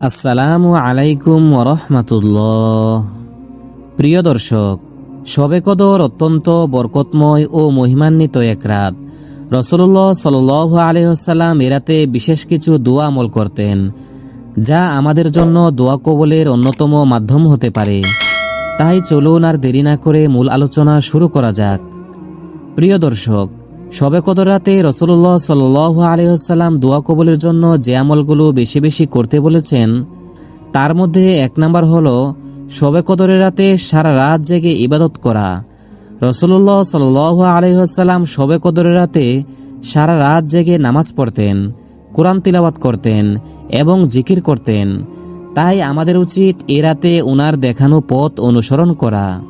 আসসালামু আলাইকুম ওরহমাতুল্লাহ। প্রিয় দর্শক, শবে কদর অত্যন্ত বরকতময় ও মহিমান্বিত এক রাত। রসুল্লাহ সাল আলহ্লাম এরাতে বিশেষ কিছু দোয়া আমল করতেন, যা আমাদের জন্য দোয়া কবলের অন্যতম মাধ্যম হতে পারে। তাই চলুন আর দেরি না করে মূল আলোচনা শুরু করা যাক। প্রিয় দর্শক শবে কদর রাতে রসুল্লাহ সাল আলহাম দোয়া কবলের জন্য যে আমলগুলো বেশি বেশি করতে বলেছেন, তার মধ্যে এক নাম্বার হলো শবে কদরের রাতে সারা রাত জেগে ইবাদত করা। রসুল্লাহ সাল আলহাম শবে কদরের রাতে সারা রাত জেগে নামাজ পড়তেন, কোরআন তিলাবাত করতেন এবং জিকির করতেন। তাই আমাদের উচিত এ রাতে ওনার দেখানো পথ অনুসরণ করা।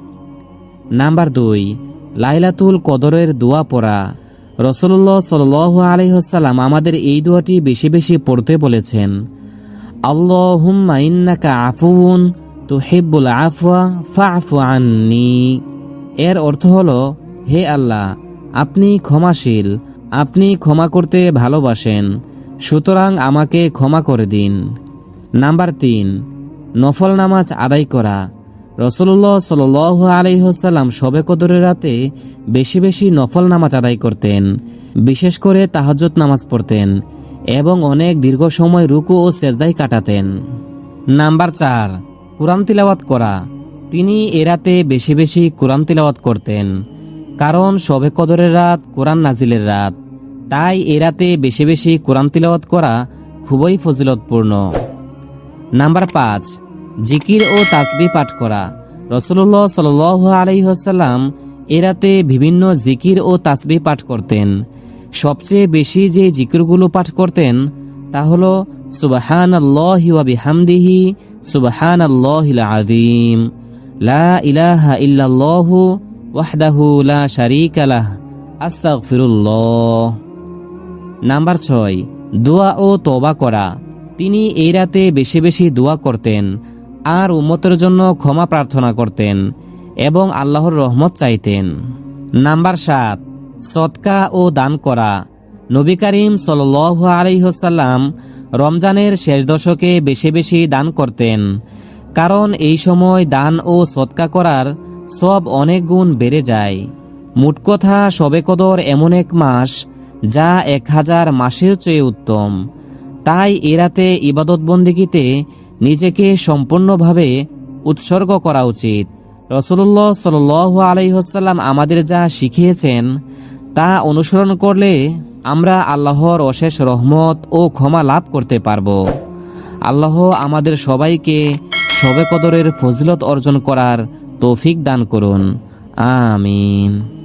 নাম্বার দুই, লাইলাতুল কদরের দোয়া পড়া। রসল্লাহ সাল আলহ্লাম আমাদের এই দোয়াটি বেশি বেশি পড়তে বলেছেন। আল্লাহ আল্লাহুম্মা ইন্নাকা আফুন তু হেব্বুল আফওয়া ফাফু আন্নি। এর অর্থ হল, হে আল্লাহ, আপনি ক্ষমাশীল, আপনি ক্ষমা করতে ভালোবাসেন, সুতরাং আমাকে ক্ষমা করে দিন। নাম্বার তিন, নফল নামাজ আদায় করা। রসল্লাহ সাল আলহ্লাম শবে কদরের রাতে বেশি বেশি নফল নামাজ আদায় করতেন, বিশেষ করে তাহাজ্জত নামাজ পড়তেন এবং অনেক দীর্ঘ সময় রুকু ও সেজদাই কাটাতেন। নাম্বার চার, কোরআন তিলাওয়াত করা। তিনি এ রাতে বেশি বেশি কোরআন তিলাওয়াত করতেন, কারণ শবে কদরের রাত কোরআন নাজিলের রাত। তাই এ রাতে বেশি বেশি কোরআন তিলাওয়াত করা খুবই ফজিলতপূর্ণ। নাম্বার পাঁচ জিকির ও তাসবি পাঠ করা। রসুল্লাহ সাল আলহ্লাম এরাতে বিভিন্ন জিকির ও তাসবি পাঠ করতেন। সবচেয়ে বেশি যে জিকিরগুলো পাঠ করতেন তা হল সুবাহান আল্লাহিহামদিহি সুবাহান আল্লাহিল আদিম লা ইলাহা লা নাম্বার ছয়, দোয়া ও তবা করা। তিনি এই রাতে বেশি বেশি দোয়া করতেন। আর উম্মতের জন্য ক্ষমা প্রার্থনা করতেন এবং আল্লাহর রহমত চাইতেন। নাম্বার সাত সৎকা ও দান করা। নবী করিম সাল আলহ্লাম রমজানের শেষ দশকে বেশি বেশি দান করতেন। কারণ এই সময় দান ও সৎকা করার সব অনেক গুণ বেড়ে যায়। মোট কথা সবে কদর এমন এক মাস যা এক হাজার মাসের চেয়ে উত্তম। তাই এরাতে ইবাদত বন্দিগিতে নিজেকে সম্পূর্ণভাবে উৎসর্গ করা উচিত। রসুল্লাহ সাল আলহ্লাম আমাদের যা শিখিয়েছেন, তা অনুসরণ করলে আমরা আল্লাহর অশেষ রহমত ও ক্ষমা লাভ করতে পারব। আল্লাহ আমাদের সবাইকে শবে কদরের ফজলত অর্জন করার তৌফিক দান করুন। আমিন।